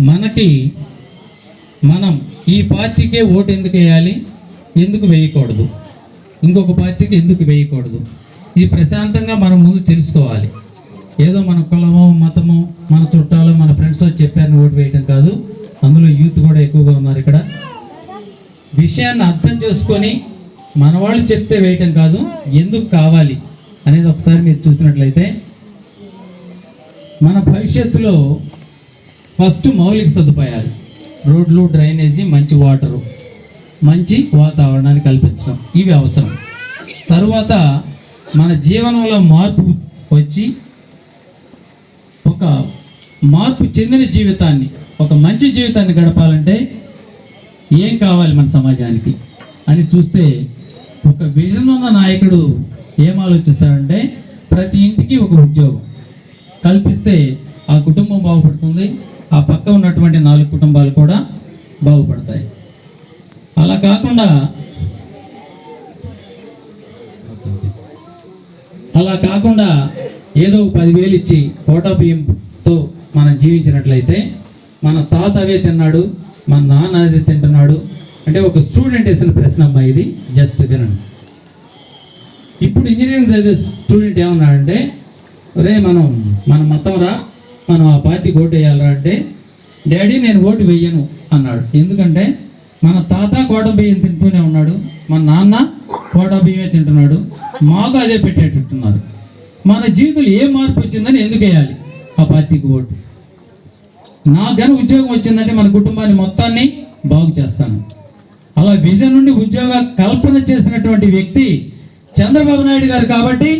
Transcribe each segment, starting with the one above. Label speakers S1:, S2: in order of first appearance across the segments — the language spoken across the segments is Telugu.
S1: మనకి మనం ఈ పార్టీకే ఓటు ఎందుకు వేయాలి? ఎందుకు వేయకూడదు? ఇంకొక పార్టీకి ఎందుకు వేయకూడదు? ఇది ప్రశాంతంగా మనం ముందు తెలుసుకోవాలి. ఏదో మన కులమో మతమో మన చుట్టాలు మన ఫ్రెండ్స్ చెప్పారని ఓటు వేయటం కాదు. అందులో యూత్ కూడా ఎక్కువగా ఉన్నారు ఇక్కడ. విషయాన్ని అర్థం చేసుకొని మన వాళ్ళు చెప్తే వేయటం కాదు. ఎందుకు కావాలి అనేది ఒకసారి మీరు చూసినట్లయితే మన భవిష్యత్తులో ఫస్ట్ మౌలిక సదుపాయాలు. రోడ్లు డ్రైనేజీ మంచి వాటరు మంచి వాతావరణాన్ని కల్పించడం. ఇవి అవసరం. తరువాత మన జీవనంలో మార్పు వచ్చి ఒక మార్పు చెందిన జీవితాన్ని ఒక మంచి జీవితాన్ని గడపాలంటే ఏం కావాలి మన సమాజానికి అని చూస్తే ఒక విజన్ ఉన్న నాయకుడు ఏం ఆలోచిస్తాడంటే ప్రతి ఇంటికి ఒక ఉద్యోగం. కల్పిస్తే ఆ కుటుంబం బాగుపడుతుంది ఆ పక్క ఉన్నటువంటి నాలుగు కుటుంబాలు కూడా బాగుపడతాయి. అలా కాకుండా అలా కాకుండా ఏదో పదివేలు ఇచ్చి కోటా బియ్యంతో మనం జీవించినట్లయితే మన తాత అవే తిన్నాడు మన నాన్న అదే తింటున్నాడు. అంటే ఒక స్టూడెంట్ వేసిన ప్రశ్న అమ్మా ఇది జస్ట్ వినండి. ఇప్పుడు ఇంజనీరింగ్ చదివే స్టూడెంట్ ఏమన్నాడంటే రే మనం మన మతం రా మనం ఆ పార్టీకి ఓటు వేయాలరా అంటే డాడీ నేను ఓటు వేయను అన్నాడు. ఎందుకంటే మన తాత కోట బియ్యం తింటూనే ఉన్నాడు మన నాన్న కోట బియ్యమే తింటున్నాడు మాకు అదే పెట్టేటట్టున్నారు. మన జీవితంలో ఏ మార్పు వచ్చిందని ఎందుకు వేయాలి ఆ పార్టీకి ఓటు? నాకు కానీ ఉద్యోగం వచ్చిందంటే మన కుటుంబాన్ని మొత్తాన్ని బాగు చేస్తాను. అలా విజన్ నుండి ఉద్యోగ కల్పన చేసినటువంటి వ్యక్తి చంద్రబాబు నాయుడు గారు కాబట్టి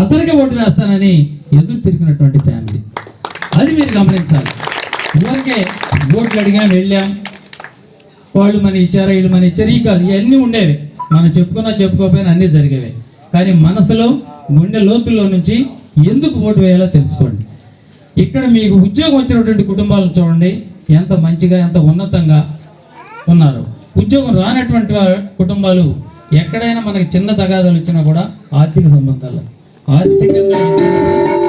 S1: అతనికి ఓటు వేస్తానని ఎదురు తిరిగినటువంటి ఫ్యామిలీ. అది మీరు గమనించాలి. ఊరికే ఓట్లు అడిగాం వెళ్ళాం. వాళ్ళు మన ఇచ్చారా వీళ్ళు మన ఇచ్చారు ఈ కాదు ఇవన్నీ ఉండేవి. మనం చెప్పుకున్నా చెప్పుకోకపోయినా అన్నీ జరిగేవి. కానీ మనసులో గుండె లోతుల్లో నుంచి ఎందుకు ఓటు వేయాలో తెలుసుకోండి. ఇక్కడ మీకు ఉద్యోగం వచ్చినటువంటి కుటుంబాలను చూడండి. ఎంత మంచిగా ఎంత ఉన్నతంగా ఉన్నారు. ఉద్యోగం రానటువంటి కుటుంబాలు ఎక్కడైనా మనకి చిన్న తగాదాలు వచ్చినా కూడా ఆర్థిక సంబంధాలు. ఆర్థికంగా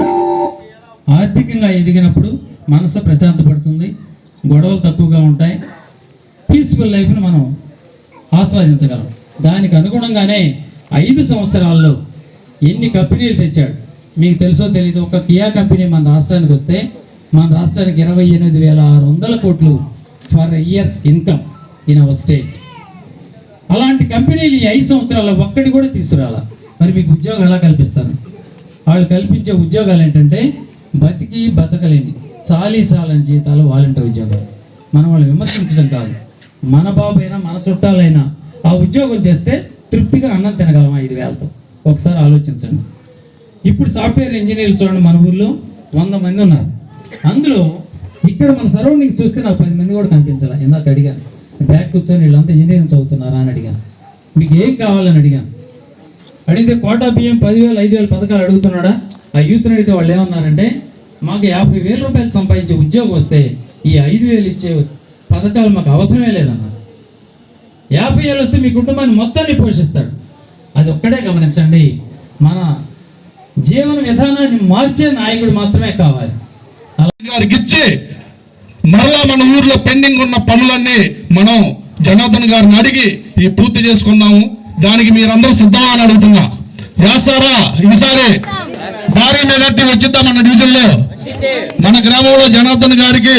S1: ఆర్థికంగా ఎదిగినప్పుడు మనసు ప్రశాంతపడుతుంది గొడవలు తక్కువగా ఉంటాయి. పీస్ఫుల్ లైఫ్ని మనం ఆస్వాదించగలం. దానికి అనుగుణంగానే ఐదు సంవత్సరాల్లో ఎన్ని కంపెనీలు తెచ్చాడు? మీకు తెలుసో తెలియదు ఒక కియా కంపెనీ మన రాష్ట్రానికి వస్తే మన రాష్ట్రానికి ఇరవై ఎనిమిది వేల ఆరు వందల కోట్లు for year income in our state అలాంటి కంపెనీలు ఈ ఐదు సంవత్సరాల్లో ఒక్కటి కూడా తీసుకురాల. మరి మీకు ఉద్యోగం ఎలా కల్పిస్తారు? వాళ్ళు కల్పించే ఉద్యోగాలు ఏంటంటే బతికి బతకలేని చాలీ చాలని జీతాలు వాలంటీర్ ఉద్యోగాలు. మనం వాళ్ళు విమర్శించడం కాదు. మన బాబైనా మన చుట్టాలైనా ఆ ఉద్యోగం చేస్తే తృప్తిగా అన్నం తినగలం ఐదు వేలతో. ఒకసారి ఆలోచించండి. ఇప్పుడు సాఫ్ట్వేర్ ఇంజనీర్లు చూడండి మన ఊర్లో వంద మంది ఉన్నారు. అందులో ఇక్కడ మన సరౌండింగ్స్ చూస్తే నాకు పది మంది కూడా కనిపించాలి. ఇందాక అడిగాను. బ్యాక్ కూర్చొని వీళ్ళంతా ఇంజనీరింగ్ చదువుతున్నారా అని అడిగాను. మీకు ఏం కావాలని అడిగాను. అడిగితే కోటా బియ్యం పదివేలు ఐదు వేలు పథకాలు అడుగుతున్నాడా? ఆ యూత్ని అడిగితే వాళ్ళు ఏమన్నారంటే మాకు యాభై వేల రూపాయలు సంపాదించే ఉద్యోగం వస్తే ఈ ఐదు వేలు ఇచ్చే పథకాలు మాకు అవసరమే లేదన్నారు. యాభై వేలు వస్తే మీ కుటుంబాన్ని మొత్తాన్ని పోషిస్తాడు. అది ఒక్కడే గమనించండి. మన జీవన విధానాన్ని మార్చే నాయకుడు మాత్రమే కావాలి.
S2: గారికి ఇచ్చి మరలా మన ఊర్లో పెండింగ్ ఉన్న పనులన్నీ మనం జనార్దన్ గారిని అడిగి ఈ పూర్తి చేసుకున్నాము. దానికి మీరందరూ సిద్ధమా అని అడుగుతున్నా. రాస్తారా? ఈసారి భారీ మెజార్టీ వచ్చిద్దా మన డివిజన్లో మన గ్రామంలో జనార్దన్ గారికి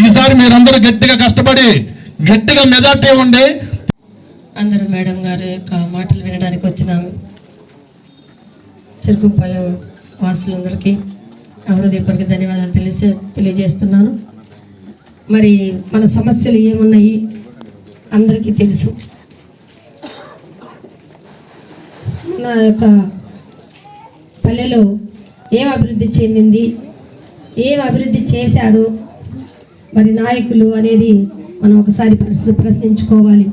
S2: ఈసారి మీరందరూ గట్టిగా కష్టపడి గట్టిగా మెజార్టీ ఇవ్వండి.
S3: అందరూ మేడం గారి యొక్క మాటలు వినడానికి వచ్చినాము చెరుకుపాలెం వాసులందరికీ హృదయపూర్వక ధన్యవాదాలు తెలియజే తెలియజేస్తున్నాను. మరి మన సమస్యలు ఏమున్నాయి అందరికీ తెలుసు. మన యొక్క పల్లెలో ఏం అభివృద్ధి చెందింది? ఏం అభివృద్ధి చేశారు? మరి నాయకులు అనేది మనం ఒకసారి ప్రశ్న ప్రశ్నించుకోవాలి.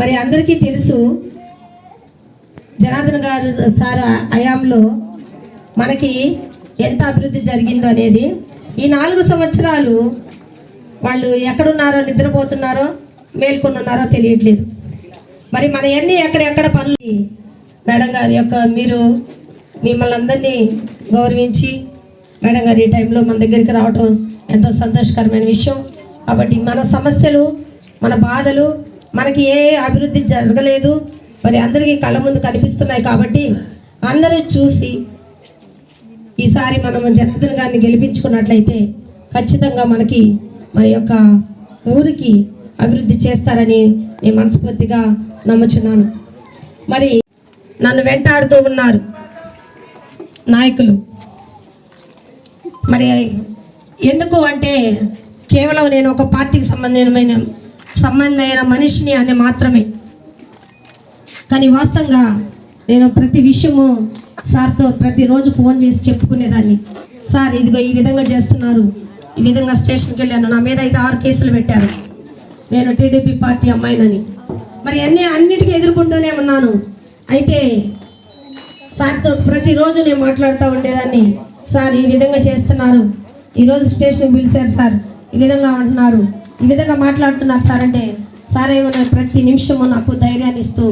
S3: మరి అందరికీ తెలుసు జనార్దన్ గారు సార్ హయాంలో మనకి ఎంత అభివృద్ధి జరిగిందో అనేది ఈ నాలుగు సంవత్సరాలు వాళ్ళు ఎక్కడున్నారో నిద్రపోతున్నారో మేల్కొని ఉన్నారో తెలియట్లేదు. మరి మన ఎన్ని ఎక్కడెక్కడ పనులు మేడం గారి యొక్క మీరు మిమ్మల్ని అందరినీ గౌరవించి మేడం గారు ఈ టైంలో మన దగ్గరికి రావటం ఎంతో సంతోషకరమైన విషయం. కాబట్టి మన సమస్యలు మన బాధలు మనకి ఏ అభివృద్ధి జరగలేదు మరి అందరికీ కళ్ళ ముందు కనిపిస్తున్నాయి కాబట్టి అందరూ చూసి ఈసారి మనం జనార్దన్ గారిని గెలిపించుకున్నట్లయితే ఖచ్చితంగా మనకి మన యొక్క ఊరికి అభివృద్ధి చేస్తారని నేను మనస్ఫూర్తిగా నమ్ముచున్నాను. మరి నన్ను వెంటాడుతూ ఉన్నారు. నాయకులు. మరి ఎందుకు అంటే కేవలం నేను ఒక పార్టీకి సంబంధమైన సంబంధమైన మనిషిని అని మాత్రమే. కానీ వాస్తవంగా నేను ప్రతి విషయము సార్తో ప్రతిరోజు ఫోన్ చేసి చెప్పుకునేదాన్ని. సార్ ఇదిగో ఈ విధంగా చేస్తున్నారు. ఈ విధంగా స్టేషన్కి వెళ్ళాను. నా మీద అయితే ఆరు కేసులు పెట్టారు. నేను టీడీపీ పార్టీ అమ్మాయినని. మరి అన్ని అన్నిటికీ ఎదుర్కొంటూనే ఉన్నాను. అయితే సార్తో ప్రతిరోజు నేను మాట్లాడుతూ ఉండేదాన్ని. సార్ ఈ విధంగా చేస్తున్నారు. ఈరోజు స్టేషన్ పిలిచారు సార్. ఈ విధంగా అంటున్నారు. ఈ విధంగా మాట్లాడుతున్నారు సార్ అంటే సార్ ఏమన్నా ప్రతి నిమిషము నాకు ధైర్యాన్ని ఇస్తూ.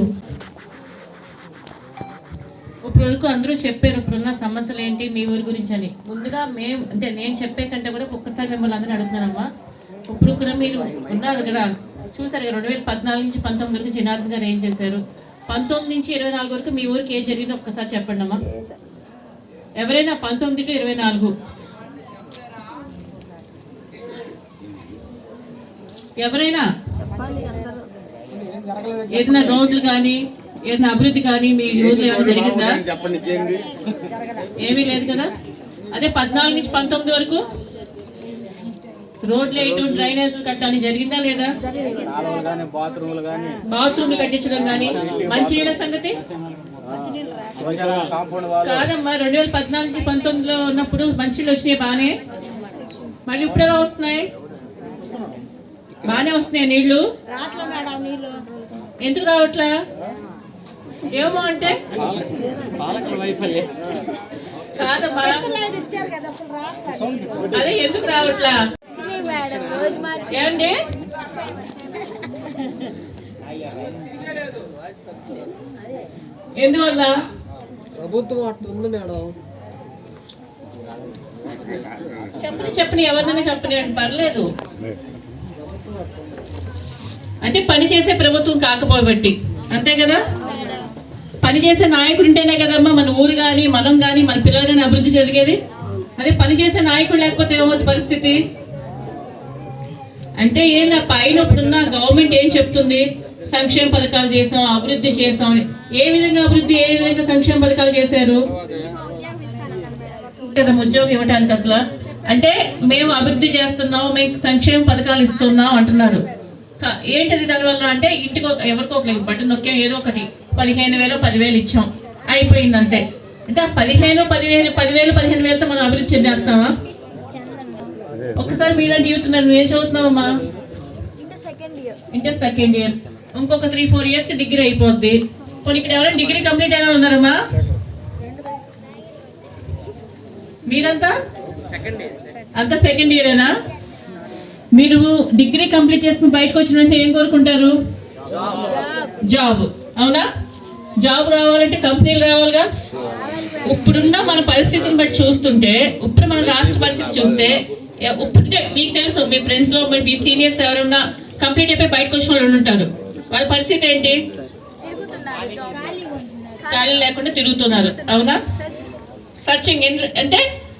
S4: ఇప్పుడు వరకు అందరూ చెప్పారు ఇప్పుడున్న సమస్యలు ఏంటి? మీ ఊరి గురించి అని. ముందుగా మేము అంటే నేను చెప్పే కంటే కూడా ఒక్కసారి మిమ్మల్ని అందరూ అడుగుతున్నానమ్మా. ఇప్పుడు కూడా మీరు ఉన్నారు కదా. చూసారు రెండు వేల పద్నాలుగు నుంచి పంతొమ్మిది వరకు జనార్దన్ గారు ఏం చేశారు? పంతొమ్మిది నుంచి ఇరవై నాలుగు వరకు మీ ఊరికి ఏం జరిగిందో ఒక్కసారి చెప్పండి అమ్మా. ఎవరైనా పంతొమ్మిది టు ఇరవై నాలుగు? ఎవరైనా? ఏదైనా రోడ్లు కానీ ఏదైనా అభివృద్ధి కానీ మీ ఊర్లో ఏమైనా జరిగిందా? ఏమీ లేదు కదా? అదే పద్నాలుగు నుంచి పంతొమ్మిది వరకు? రోడ్లు వేయటం డ్రైనేజ్ కట్టాలి? జరిగిందా లేదా?
S5: బాత్రూములు
S4: కట్టించడం కానీ మంచినీళ్ళ సంగతి?
S5: కాంపౌండ్ వాళ్ళు.
S4: కాదమ్మా రెండు వేల పద్నాలుగు నుంచి పంతొమ్మిదిలో ఉన్నప్పుడు మంచినీళ్ళు వచ్చినాయి బానే. మళ్ళీ ఇప్పుడు ఎలా వస్తున్నాయి? బానే వస్తున్నాయి నీళ్ళు ఎందుకు రావట్లా? ఏమో అంటే? కాదమ్మా. అదే ఎందుకు రావట్లా? ఏమండి? ఎందువల్ల
S5: ప్రభుత్వం అట్టుంది మేడం.
S4: చెప్పని చెప్పని ఎవరినైనా చెప్పని పర్లేదు. అంటే పని చేసే ప్రభుత్వం కాకపోబట్టి అంతే కదా? పని చేసే నాయకుడు ఉంటేనే కదమ్మా మన ఊరు కానీ మనం కానీ మన పిల్లలు కానీ అభివృద్ధి జరిగేది. అదే పని చేసే నాయకుడు లేకపోతే ఏమవుతుంది పరిస్థితి? అంటే ఏందా పైన ఇప్పుడున్న గవర్నమెంట్ ఏం చెప్తుంది? సంక్షేమ పథకాలు చేసాం అభివృద్ధి చేసాం. అని. ఏ విధంగా అభివృద్ధి ఏ విధంగా సంక్షేమ పథకాలు చేశారు? కదా ఉద్యోగం ఇవ్వటానికి అసలు. అంటే మేము అభివృద్ధి చేస్తున్నాం మేము సంక్షేమ పథకాలు ఇస్తున్నాం అంటున్నారు. ఏంటది దానివల్ల? అంటే ఇంటికి ఒక- ఎవరికో ఒక బటన్ నొక్కాం ఏదో ఒకటి. పదిహేను వేలు పదివేలు ఇచ్చాం. అయిపోయింది అంతే. అంటే ఆ పదిహేను పదివేలు పదివేలు పదిహేను వేలతో మనం అభివృద్ధి చెందేస్తామా? ఒక్కసారి మీలాంటి యూత్ ఉన్నారు నువ్వేం చదువుతున్నావమ్మా? ఇంటర్ సెకండ్ ఇయర్ ఇంకొక త్రీ ఫోర్ ఇయర్స్కి డిగ్రీ అయిపోద్ది. పోనీ ఇక్కడ ఎవరైనా డిగ్రీ కంప్లీట్ అయినా ఉన్నారమ్మా? మీరంతా? అంతా సెకండ్ ఇయరేనా మీరు డిగ్రీ కంప్లీట్ చేసుకుని బయటకు వచ్చిన వెంటనే ఏం కోరుకుంటారు? జాబ్ అవునా? జాబ్ కావాలంటే కంపెనీలు రావాలిగా? ఇప్పుడున్న మన పరిస్థితిని బట్టి చూస్తుంటే ఇప్పుడు మన రాష్ట్ర పరిస్థితి చూస్తే ఎ- మీకు తెలుసు మీ ఫ్రెండ్స్లో మీ సీనియర్స్ ఎవరన్నా కంప్లీట్ అయిపోయి బయటకు వచ్చిన వాళ్ళు ఉంటారు. వాళ్ళ పరిస్థితి ఏంటి? ఖాళీ లేకుండా తిరుగుతున్నారు. అవునా? సర్చింగ్ అంటే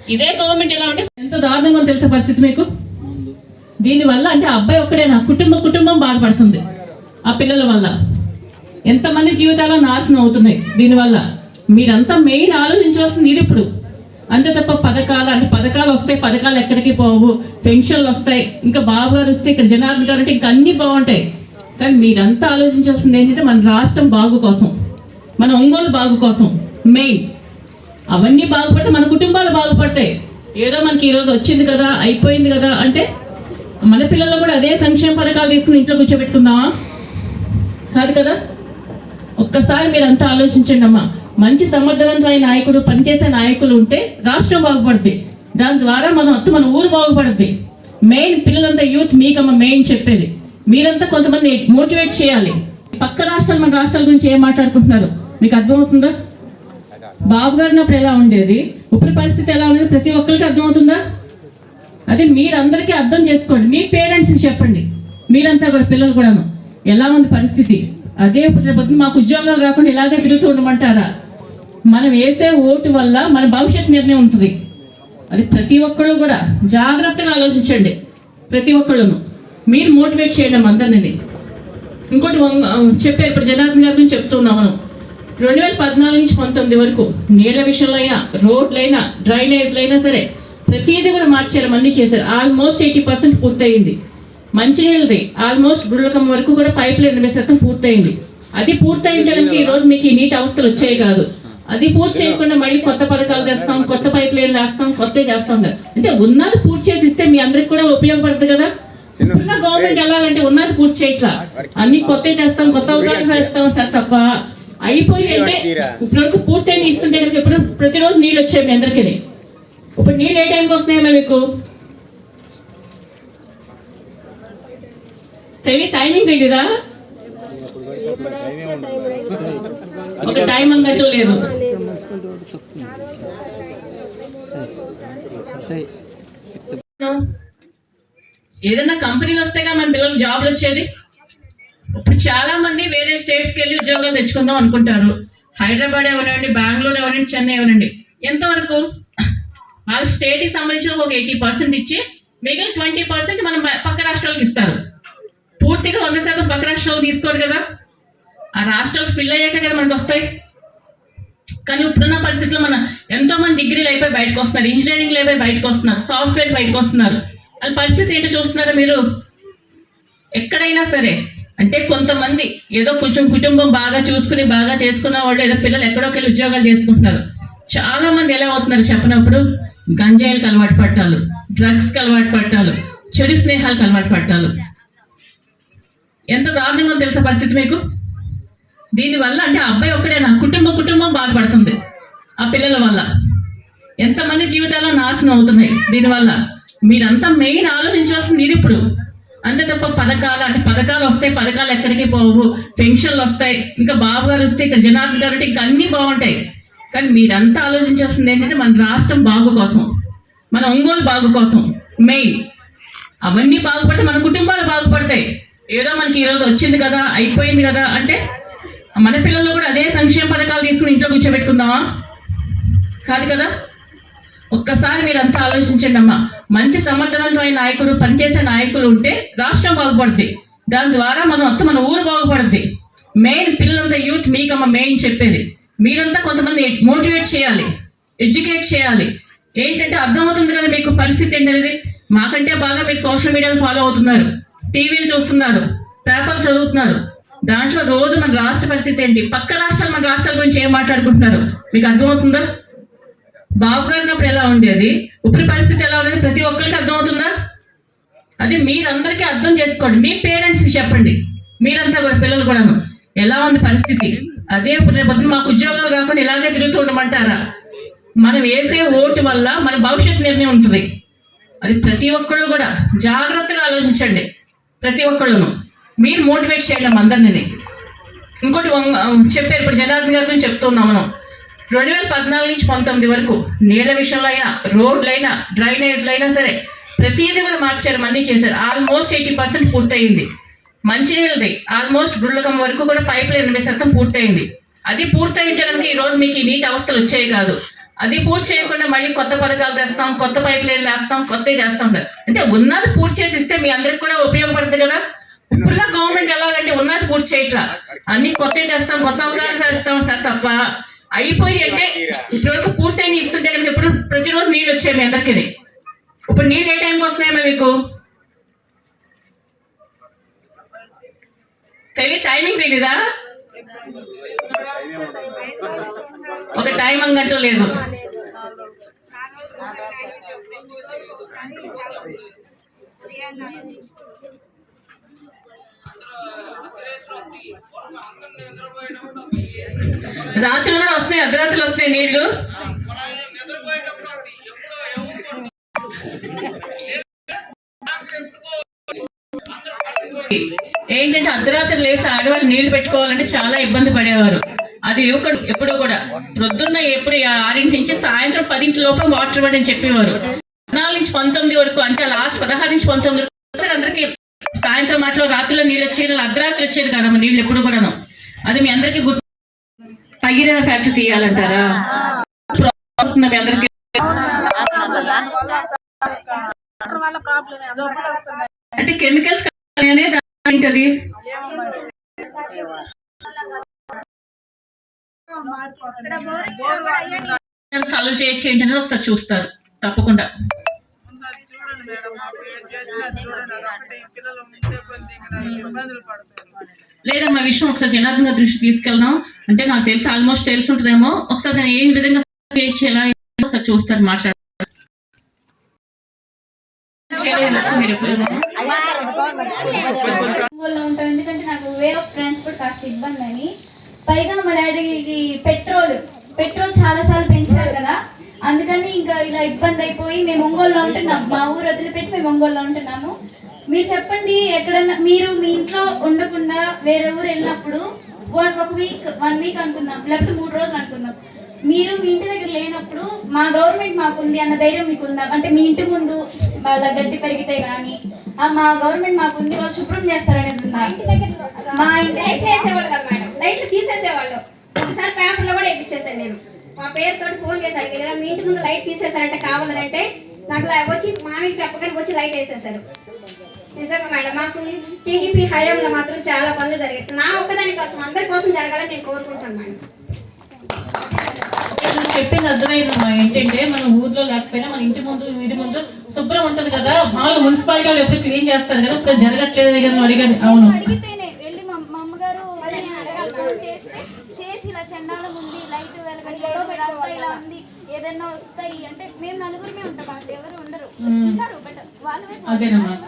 S4: ఇదే గవర్నమెంట్ ఎలా ఉంటే ఎంత దారుణంగా తెలిసే పరిస్థితి మీకు? దీనివల్ల అంటే అబ్బాయి ఒక్కడేనా? కుటుంబ కుటుంబం బాధపడుతుంది. ఆ పిల్లల వల్ల. ఎంతమంది జీవితాలు నాశనం అవుతున్నాయి దీనివల్ల? మీరంతా మెయిన్ ఆలోచించవలసింది ఇది ఇప్పుడు. అంతే తప్ప పథకాలు అంటే పథకాలు వస్తాయి పథకాలు ఎక్కడికి పోవు పెన్షన్లు వస్తాయి. ఇంకా బాబు గారు వస్తే ఇక్కడ జనార్దన్ గారు అంటే ఇంకా అన్నీ బాగుంటాయి. కానీ మీరంతా ఆలోచించాల్సింది ఏంటంటే మన రాష్ట్రం బాగు కోసం మన ఒంగోలు బాగు కోసం మెయిన్. అవన్నీ బాగుపడితే మన కుటుంబాలు బాగుపడతాయి. ఏదో మనకి ఈరోజు వచ్చింది కదా అయిపోయింది కదా అంటే మన పిల్లలు కూడా అదే సంక్షేమ పథకాలు తీసుకుని ఇంట్లో కూర్చోబెట్టుకుందామా? కాదు కదా? ఒక్కసారి మీరంతా ఆలోచించండి అమ్మా మంచి సమర్థవంతమైన నాయకుడు పనిచేసే నాయకులు ఉంటే రాష్ట్రం బాగుపడుద్ది. దాని ద్వారా మనం మొత్తం మన ఊరు బాగుపడుద్ది. మెయిన్ పిల్లలంతా యూత్ మీకమ్మ మెయిన్ చెప్పేది. మీరంతా కొంతమంది మోటివేట్ చేయాలి. పక్క రాష్ట్రాలు మన రాష్ట్రాల గురించి ఏం మాట్లాడుకుంటున్నారు? మీకు అర్థమవుతుందా? బాబు గారిని అప్పుడు ఎలా ఉండేది? ఇప్పుడు పరిస్థితి ఎలా ఉండేది ప్రతి ఒక్కరికి అర్థమవుతుందా? అదే మీరందరికీ అర్థం చేసుకోండి. మీ పేరెంట్స్కి చెప్పండి. మీరంతా కూడా పిల్లలు కూడాను. ఎలా ఉంది పరిస్థితి? అదే ఇప్పుడు మాకు ఉద్యోగాలు రాకుండా ఇలాగే తిరుగుతూ ఉండమంటారా? మనం వేసే ఓటు వల్ల మన భవిష్యత్ నిర్ణయం ఉంటుంది. అది ప్రతి ఒక్కళ్ళు కూడా జాగ్రత్తగా ఆలోచించండి. ప్రతి ఒక్కళ్ళను. మీరు మోటివేట్ చేయండి అందరినీ. ఇంకోటి చెప్పారు ఇప్పుడు జనార్దన్ గారి గురించి చెప్తున్నాం మనం. రెండు వేల పద్నాలుగు నుంచి పంతొమ్మిది వరకు నీళ్ళ విషయంలో అయినా రోడ్లైనా డ్రైనేజ్లు అయినా సరే ప్రతిదీ కూడా మార్చారు అన్నీ చేశారు. ఆల్మోస్ట్ ఎయిటీ పర్సెంట్ పూర్తయింది. మంచినీళ్ళది ఆల్మోస్ట్ బుడ్లకం వరకు కూడా పైప్ లైన్ ఎనభై శాతం పూర్తయింది. అది పూర్తయింటే కనుక ఈ రోజు మీకు ఈ నీటి అవస్థలు వచ్చాయి కాదు. అది పూర్తి చేయకుండా మళ్ళీ కొత్త పథకాలు తెస్తాం కొత్త పైప్ లైన్లు వేస్తాం కొత్త చేస్తాం కదా. అంటే ఉన్నది పూర్తి చేసి ఇస్తే మీ అందరికి కూడా ఉపయోగపడుతుంది కదా? ఇప్పుడున్న గవర్నమెంట్ ఎలాగంటే ఉన్నది పూర్తి చేయట్లా. అన్ని కొత్త తెస్తాం కొత్త అవకాశాలు ఇస్తాం అంటారు తప్ప. అయిపోయి అంటే ఇప్పటివరకు పూర్తయిన ఇస్తుంటే కనుక ఇప్పుడు ప్రతిరోజు నీళ్ళు వచ్చాయి మీ అందరికీ. ఇప్పుడు నీళ్ళు ఏ టైంకి వస్తున్నాయమ్మా మీకు? తెలియ టైమింగ్ తెలీదా? ఒక టైం అన్నట్టు లేదు. ఏదైనా కంపెనీలు వస్తేగా మన పిల్లలకు జాబ్లు వచ్చేది? ఇప్పుడు చాలా మంది వేరే స్టేట్స్కి వెళ్ళి ఉద్యోగాలు తెచ్చుకుందాం అనుకుంటారు. హైదరాబాద్ అవనండి బెంగళూరు అవనండి చెన్నై అవనండి ఎంతవరకు? వాళ్ళ స్టేట్కి సంబంధించిన ఒక ఎయిటీ పర్సెంట్ ఇచ్చి మిగిలిన ట్వంటీ పర్సెంట్ మనం పక్క రాష్ట్రాలకు ఇస్తారు. పూర్తిగా వంద శాతం పక్క రాష్ట్రాలు తీసుకోరు కదా? ఆ రాష్ట్రాలు ఫిల్ అయ్యాక కదా మనకు వస్తాయి. కానీ ఇప్పుడున్న పరిస్థితుల్లో మన ఎంతో మంది డిగ్రీలు అయిపోయి బయటకు వస్తున్నారు ఇంజనీరింగ్ అయిపోయి బయటకు వస్తున్నారు సాఫ్ట్వేర్ బయటకు వస్తున్నారు. అది పరిస్థితి ఏంటో చూస్తున్నారా మీరు? ఎక్కడైనా సరే అంటే కొంతమంది ఏదో కొంచెం కుటుంబం బాగా చూసుకుని బాగా చేసుకున్న వాళ్ళు ఏదో పిల్లలు ఎక్కడోకి ఉద్యోగాలు చేసుకుంటున్నారు. చాలా మంది ఎలా అవుతున్నారు చెప్పినప్పుడు? గంజాయిలకు అలవాటు పట్టాలు డ్రగ్స్కి అలవాటు పట్టాలు చెడు స్నేహాలకు అలవాటు పట్టాలు. ఎంత దారుణంగా తెలిసే తెలుసా పరిస్థితి మీకు? దీనివల్ల అంటే ఆ అబ్బాయి ఒక్కడేనా కుటుంబ కుటుంబం బాధపడుతుంది. ఆ పిల్లల వల్ల. ఎంతమంది జీవితాలు నాశనం అవుతున్నాయి దీనివల్ల మీరంతా మెయిన్ ఆలోచించాల్సింది ఇది ఇప్పుడు. అంతే తప్ప పథకాలు అంటే పథకాలు వస్తాయి పథకాలు ఎక్కడికి పోవు పెన్షన్లు వస్తాయి ఇంకా బాబు గారు వస్తే ఇక్కడ జనార్దన్ గారు అంటే ఇంకా అన్నీ బాగుంటాయి. కానీ మీరంతా ఆలోచించాల్సింది ఏంటంటే మన రాష్ట్రం బాగు కోసం. మన ఒంగోలు బాగు కోసం. మెయిన్. అవన్నీ బాగుపడితే మన కుటుంబాలు బాగుపడతాయి. ఏదో మనకి ఈరోజు వచ్చింది కదా అయిపోయింది కదా అంటే మన పిల్లలు కూడా అదే సంక్షేమ పథకాలు తీసుకుని ఇంట్లో కూర్చోబెట్టుకుందామా? కాదు కదా? ఒక్కసారి మీరంతా ఆలోచించండి అమ్మా. మంచి సమర్థవంతమైన నాయకుడు పనిచేసే నాయకులు ఉంటే రాష్ట్రం బాగుపడుద్ది. దాని ద్వారా మనం అంతా మన ఊరు బాగుపడుద్ది. మెయిన్ పిల్లలంతా యూత్ మీకమ్మ మెయిన్ చెప్పేది. మీరంతా కొంతమంది మోటివేట్ చేయాలి ఎడ్యుకేట్ చేయాలి. ఏంటంటే అర్థమవుతుంది కదా మీకు పరిస్థితి ఏంటనేది? మాకంటే బాగా మీరు సోషల్ మీడియాలో ఫాలో అవుతున్నారు. టీవీలు చూస్తున్నారు. పేపర్లు చదువుతున్నారు. దాంట్లో రోజు మన రాష్ట్ర పరిస్థితి ఏంటి? పక్క రాష్ట్రాలు మన రాష్ట్రాల గురించి ఏం మాట్లాడుకుంటున్నారు? మీకు అర్థమవుతుందా? బాబు గారు ఉన్నప్పుడు ఎలా ఉండేది? ఇప్పుడు పరిస్థితి ఎలా ఉండేది? ప్రతి ఒక్కరికి అర్థమవుతుందా? అది మీరందరికీ అర్థం చేసుకోండి. మీ పేరెంట్స్కి చెప్పండి. మీరంతా కూడా పిల్లలు కూడాను. ఎలా ఉంది పరిస్థితి? అదే ఇప్పుడు రేపు మాకు ఉద్యోగాలు కాకుండా ఇలాగే తిరుగుతూ ఉండమంటారా? మనం వేసే ఓటు వల్ల మన భవిష్యత్ నిర్ణయం ఉంటుంది. అది ప్రతి ఒక్కళ్ళు కూడా జాగ్రత్తగా ఆలోచించండి. ప్రతి ఒక్కళ్ళను. మీరు మోటివేట్ చేయండి అందరినీ. ఇంకోటి చెప్పారు ఇప్పుడు జనార్దన్ గారి గురించి చెప్తున్నాం మనం. రెండు వేల పద్నాలుగు నుంచి పంతొమ్మిది వరకు నీళ్ళ విషయంలో అయినా రోడ్లైనా డ్రైనేజ్లు అయినా సరే ప్రతిదీ కూడా మార్చారు అన్నీ చేశారు. ఆల్మోస్ట్ ఎయిటీ పర్సెంట్ పూర్తయింది. మంచినీళ్ళది ఆల్మోస్ట్ బుడ్లకం వరకు కూడా పైపులు ఎనభై శాతం పూర్తయింది. అది పూర్తయింటే కనుక ఈరోజు మీకు ఈ నీటి అవస్థలు వచ్చాయి కాదు. అది పూర్తి చేయకుండా మళ్ళీ కొత్త పథకాలు తెస్తాం కొత్త పైప్ లైన్లు వేస్తాం కొత్త చేస్తాం. అంటే ఉన్నది పూర్తి చేసి ఇస్తే మీ అందరికి కూడా ఉపయోగపడుతుంది కదా? ఇప్పుడు గవర్నమెంట్ ఎలాగంటే ఉన్నది పూర్తి చేయట్లా. అన్ని కొత్త తెస్తాం కొత్త అవకాశాలు ఇస్తాం సార్ తప్ప అయిపోయి అంటే ఇప్పటివరకు పూర్తయిన ఇస్తుంటే కనుక ఇప్పుడు ప్రతిరోజు నీళ్ళు వచ్చాయి మీ అందరికీ. ఇప్పుడు నీళ్ళు ఏ టైంకి వస్తున్నాయమ్మా మీకు? తెలియ టైమింగ్ తెలీదా? ఒక టైం అంగంటూ లేదు. రాత్రులు కూడా వస్తాయి అర్ధరాత్రులు వస్తాయి నీళ్ళు. ఏంటంటే అర్ధరాత్రి లేసి ఆడవాళ్ళు నీళ్ళు పెట్టుకోవాలంటే చాలా ఇబ్బంది పడేవారు. అది యువకుడు ఎప్పుడు కూడా. ప్రొద్దున్న ఎప్పుడు ఆరింటి నుంచి సాయంత్రం పదింటి లోపల వాటర్ ఇవ్వండి చెప్పేవారు. పద్నాలుగు నుంచి పంతొమ్మిది వరకు అంటే లాస్ట్ పదహారు నుంచి పంతొమ్మిది అందరికీ అందరికి సాయంత్రం మాటలో రాత్రిలో నీళ్ళు వచ్చేది అర్ధరాత్రి వచ్చేది కదమ్మా నీళ్ళు ఎప్పుడు కూడాను. అది మీ అందరికీ గుర్తు పగిరిన ఫ్యాక్టరీ తీయాలంటారా? వస్తుందా మీ అందరికీ. అంటే కెమికల్స్ ఏంటది సాల్వ్ చేయొచ్చు ఏంటనేది ఒకసారి చూస్తారు. తప్పకుండా. లేదమ్మా విషయం ఒకసారి జనార్దన్ గారి దృష్టి తీసుకెళ్దాం. అంటే నాకు తెలిసి ఆల్మోస్ట్ తెలిసి ఉంటుందేమో. ఒకసారి దాన్ని ఏ విధంగా ఫేస్ చేయాలి ఒకసారి చూస్తారు మాట్లాడారు
S6: ఎందుకంటే నాకు వే ఆఫ్ కూడా కాస్త ఇబ్బంది అని పైగా మా డాడీకి పెట్రోల్ పెట్రోల్ చాలా సార్లు పెంచారు కదా. అందుకని ఇంకా ఇలా ఇబ్బంది అయిపోయి మేము ఒంగోలులో ఉంటున్నాం. మా ఊరు వదిలిపెట్టి మేము ఒంగోలులో ఉంటున్నాము. మీరు చెప్పండి ఎక్కడన్నా మీరు మీ ఇంట్లో ఉండకుండా వేరే ఊరు వెళ్ళినప్పుడు వన్- ఒక వీక్ వన్ వీక్ అనుకుందాం లేకపోతే మూడు రోజులు అనుకుందాం. మీరు మీ ఇంటి దగ్గర లేనప్పుడు మా గవర్నమెంట్ మాకుంది అన్న ధైర్యం మీకు ఉందా అంటే మీ ఇంటి ముందు వాళ్ళ గడ్డి పెరిగితే గానీ ఆ మా గవర్నమెంట్ మాకుంది వాళ్ళు శుభ్రం చేస్తారనేది ఉందా? మా ఇంటి
S7: లైట్లు వేసేవాళ్ళు కదా మేడం. లైట్లు తీసేసేవాళ్ళు. ఒకసారి పేపర్లో కూడా వేయించేసాను నేను. మా పేరుతో ఫోన్ చేశారు. కదా మీ ఇంటి ముందు లైట్ తీసేసారంటే కావాలంటే నాకు వచ్చి మామయ్యకి చెప్పగానే వచ్చి లైట్ వేసేసారు నిజంగా మేడం మాకు టీడీపీ హయాంలో మాత్రం చాలా పనులు జరిగాయి. నా ఒక్కదాని కోసం అందరి కోసం జరగాలని నేను కోరుకుంటాను మేడం.
S4: చెప్పింది అర్థమైందమ్మా ఏంటంటే మన ఊర్లో లేకపోయినా మన ఇంటి ముందు ఇంటి ముందు శుభ్రం ఉంటది కదా. మామూలు మున్సిపాలిటీ వాళ్ళు ఎప్పుడు క్లీన్ చేస్తారు కదా ఇప్పుడు జరగట్లేదు కదా అడిగాను అవును
S6: అడిగితేనే వెళ్ళి మా మా అమ్మగారు వాళ్ళని అడగాలి ఫోన్ చేస్తే చేసి ఇలా చండాలం ఉంది లైట్ ఇదంతా ఇలా ఉంది. ఏదైనా వస్తాయి అంటే మేము నలుగురమే ఉంటాం ఎవరు ఉండరు. ఉంటారు బట్ వాళ్ళ.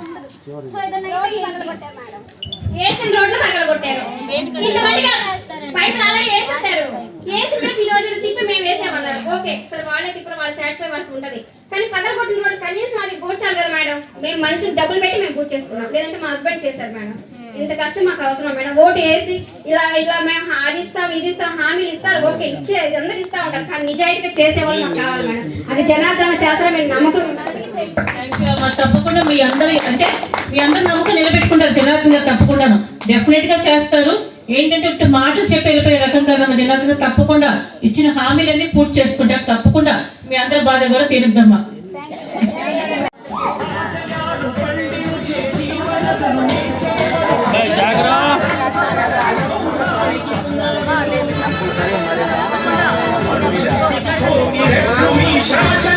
S6: ఉండదు సో ఏదైనా
S7: రోడ్లు పగల కొట్టారు వేసేసారు వేసిన తిప్పి మేము ఓకే సరే వాళ్ళకి ఇప్పుడు వాళ్ళు సాటిస్ఫై వాళ్ళకి కానీ పగల కొట్టిన రోడ్డు కనీసం అది కూర్చాలి కదా మేడం. మేము మనుషులు డబ్బులు పెట్టి మేము పూర్తి చేసుకున్నాం లేదంటే మా హస్బెండ్ చేశారు మేడం. ఇంత కష్టం మాకు అవసరం మేడం. ఓటు వేసి ఇలా ఇలా మేము అది ఇస్తాం ఇది ఇస్తాం హామీలు ఇస్తారు ఓకే ఇచ్చే అందరు ఇస్తా ఉంటారు. కానీ నిజాయితీగా చేసేవాళ్ళు మాకు కావాలి మేడం. అది జనార్దన చేస్తారా మేము నమ్మకం
S4: తప్పకుండా మీ అందరి అంటే మీ అందరి నమ్మకం నిలబెట్టుకుంటారు. జనార్దన్ గారు తప్పకుండాను. డెఫినెట్గా చేస్తారు. ఏంటంటే మాటలు చెప్పి వెళ్ళిపోయే రకం కదమ్మా జనార్దన్ గారు తప్పకుండా ఇచ్చిన హామీలన్నీ పూర్తి చేసుకుంటారు. తప్పకుండా మీ అందరి బాధ కూడా తీరుద్దమ్మా.
S8: shine.